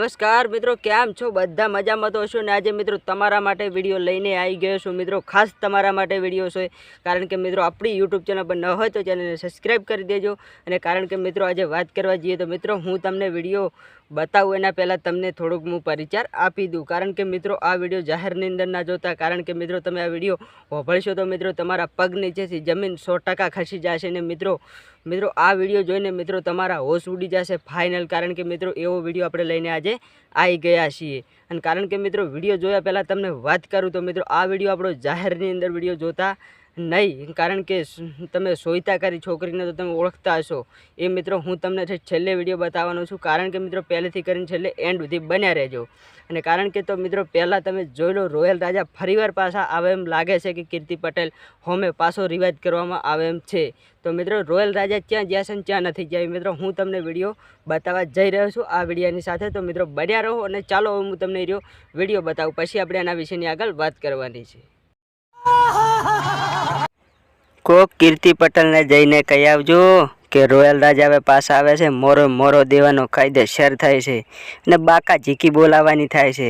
નમસ્કાર મિત્રો, કેમ છો? બધા મજામાં તો હશો ને? આજે મિત્રો તમારા માટે વીડિયો લઈને આવી ગયો છું. મિત્રો, ખાસ તમારા માટે વીડિયો છે. કારણ કે મિત્રો, આપણી યુટ્યુબ ચેનલ પર ન હોય તો ચેનલને સબસ્ક્રાઈબ કરી દેજો. અને કારણ કે મિત્રો, આજે વાત કરવા જઈએ તો મિત્રો, હું તમને વીડિયો બતાવું એના પહેલાં તમને થોડુંક હું પરિચાર આપી દઉં. કારણ કે મિત્રો, આ વીડિયો જાહેરની અંદર ના જોતા. કારણ કે મિત્રો, તમે આ વીડિયો હોભળશો તો મિત્રો, તમારા પગ નીચેથી જમીન સો ખસી જશે ને મિત્રો મિત્રો, આ વીડિયો જોઈને મિત્રો, તમારા હોશ ઉડી જશે ફાઇનલ. કારણ કે મિત્રો, એવો વીડિયો આપણે લઈને આજે આવી ગયા છીએ. અને કારણ કે મિત્રો, વીડિયો જોયા પહેલાં તમને વાત કરું તો મિત્રો, આ વીડિયો આપણો જાહેરની અંદર વીડિયો જોતા નહીં, કારણ કે તમે સોયતા કરી છોકરીને તો તમે ઓળખતા હશો. એ મિત્રો, હું તમને છેલ્લે વીડિયો બતાવવાનો છું. કારણ કે મિત્રો, પહેલેથી કરીને છેલ્લે એન્ડ સુધી બન્યા રહેજો. અને કારણ કે તો મિત્રો, પહેલાં તમે જોઈ લો, રોયલ રાજા ફરીવાર પાછા આવે એમ લાગે છે કે કીર્તિ પટેલ હોમે પાછો રિવાઇઝ કરવામાં આવે એમ છે. તો મિત્રો, રોયલ રાજા ક્યાં જ્યાં છે ને ત્યાં નથી ગયા મિત્રો, હું તમને વીડિયો બતાવવા જઈ રહ્યો છું આ વિડીયાની સાથે. તો મિત્રો, બન્યા રહો અને ચાલો હું તમને રહ્યો વીડિયો બતાવું. પછી આપણે આના વિશેની આગળ વાત કરવાની છે. કોક કીર્તિ પટેલને જઈને કહી આવજો કે રોયલ રાજા હવે પાછા આવે છે, મોરો મોરો દેવાનો કાયદે શેર થાય છે અને બાકા ઝીકી બોલાવવાની થાય છે.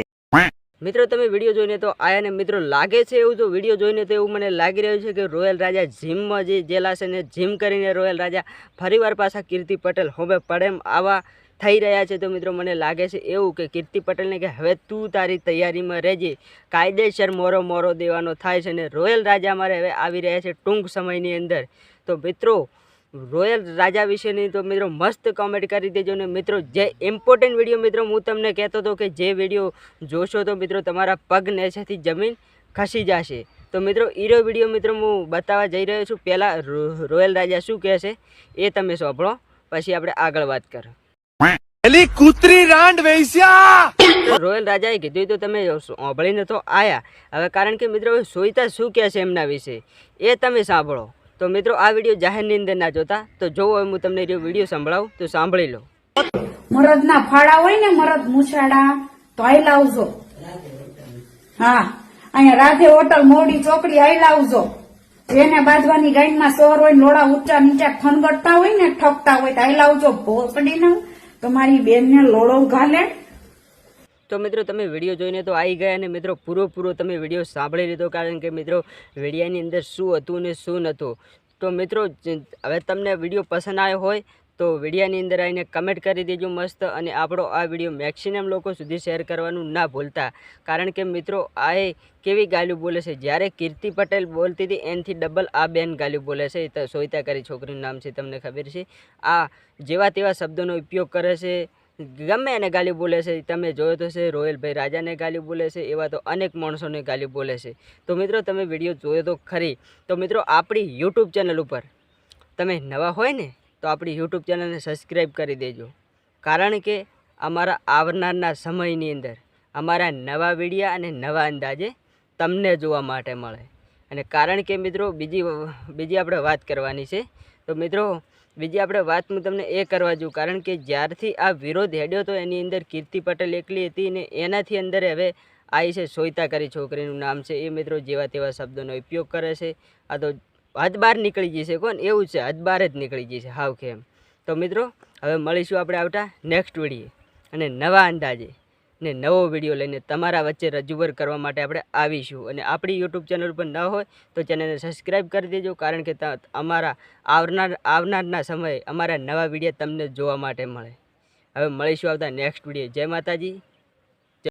મિત્રો તમે વીડિયો જોઈને તો આયાને મિત્રો લાગે છે એવું તો વીડિયો જોઈને તો એવું મને લાગી રહ્યું છે કે રોયલ રાજા જીમમાં જે જેલા છે ને જીમ કરીને રોયલ રાજા ફરીવાર પાછા કીર્તિ પટેલ હવે પડે એમ આવા થઈ રહ્યા છે તો મિત્રો મને લાગે છે એવું કે કીર્તિ પટેલને કે હવે તું તારી તૈયારીમાં રહેજે, કાયદેસર મોરો મોરો દેવાનો થાય છે અને રોયલ રાજા મારે હવે આવી રહ્યા છે ટૂંક સમયની અંદર. તો મિત્રો, રોયલ રાજા વિશેની તો મિત્રો મસ્ત કોમેન્ટ કરી દેજો ને મિત્રો, જે ઇમ્પોર્ટન્ટ વીડિયો મિત્રો હું તમને કહેતો હતો કે જે વીડિયો જોશો તો મિત્રો તમારા પગ નેસેથી જમીન ખસી જશે. તો મિત્રો, ઈરો વીડિયો મિત્રો હું બતાવવા જઈ રહ્યો છું. પહેલાં રોયલ રાજા શું કહે છે એ તમે સાંભળો, પછી આપણે આગળ વાત કરો. એલી કૂતરી રાંડ વેશ્યા રોયલ રાજાએ કીધું તો તમે સાંભળીને તો આયા. હવે કારણ કે મિત્રો સોઈતા શું કહે છે એમના વિશે? એ તમે સાંભળો. તો મિત્રો આ વીડિયો જાહેરની અંદર ના જોતા તો જોવો હું તમને વીડિયો સંભળાવું તો સાંભળી લો. મરદના ફાળા હોય ને મરદ મુછાડા તો આઈ લાવજો. હા અહીંયા રાધે હોટલ મોડી ચોકડી આઈ લાવજો. એને બાંધવાની ગાઈડમાં સોર હોય ને લોડા ઊંચા નીચા ખનગટતા હોય ને ઠકતા હોય તો આઈ લાવજો. ભોસડીને તમારી બેનને લોડો ઘાલે? તો મિત્રો, તમે વીડિયો જોઈને તો આવી ગયા અને મિત્રો પૂરો તમે વીડિયો સાંભળી લીધો. કારણ કે મિત્રો, વિડીયાની અંદર શું હતું ને શું નહોતું. તો મિત્રો હવે તમને વીડિયો પસંદ આવ્યો હોય તો વિડીયાની અંદર આવીને કમેન્ટ કરી દેજો મસ્ત અને આપણો આ વીડિયો મેક્સિમમ લોકો સુધી શેર કરવાનું ના ભૂલતા. કારણ કે મિત્રો, આ કેવી ગાલ્યું બોલે છે? જ્યારે કીર્તિ પટેલ બોલતી હતી, એનથી ડબલ આ બેન ગાલ્યું બોલે છે. તો સોયતા કરી છોકરીનું નામ છે, તમને ખબર છે. આ જેવા તેવા શબ્દોનો ઉપયોગ કરે છે. ગમે એને ગાલી બોલે છે. તમે જોયો તો છે રોયલભાઈ રાજાને ગાલી બોલે છે, એવા તો અનેક માણસોને ગાલી બોલે છે. તો મિત્રો, તમે વીડિયો જોયો તો ખરી. તો મિત્રો, આપણી યુટ્યુબ ચેનલ ઉપર તમે નવા હોય ને તો આપણી યુટ્યુબ ચેનલને સબસ્ક્રાઈબ કરી દેજો. કારણ કે અમારા આવનારના સમયની અંદર અમારા નવા વિડીયા અને નવા અંદાજે તમને જોવા માટે મળે. અને કારણ કે મિત્રો બીજી બીજી આપણે વાત કરવાની છે. તો મિત્રો, બીજી આપણે વાત હું તમને એ કરવા જોઉં, કારણ કે જ્યારથી આ વિરોધ હેડ્યો તો એની અંદર કીર્તિ પટેલ એકલી હતી ને એનાથી અંદર હવે આવી છે સોયતા કરી છોકરીનું નામ છે. એ મિત્રો જેવા તેવા શબ્દોનો ઉપયોગ કરે છે. આ તો હદ બહાર નીકળી જશે કોણ? એવું છે હદ બહાર જ નીકળી જશે હાવ કેમ તો મિત્રો, હવે મળીશું આપણે આવતા નેક્સ્ટ વીડિયો અને નવા અંદાજે ને નવો વીડિયો લઈને તમારા વચ્ચે રજૂઆત કરવા માટે આપણે આવીશું. અને આપણી યુટ્યુબ ચેનલ પર ન હોય તો ચેનલને સબસ્ક્રાઈબ કરી દેજો, કારણ કે અમારા આવનાર, આવનારના સમયે અમારા નવા વીડિયો તમને જોવા માટે મળે. હવે મળીશું આવતા નેક્સ્ટ વીડિયો જય માતાજી.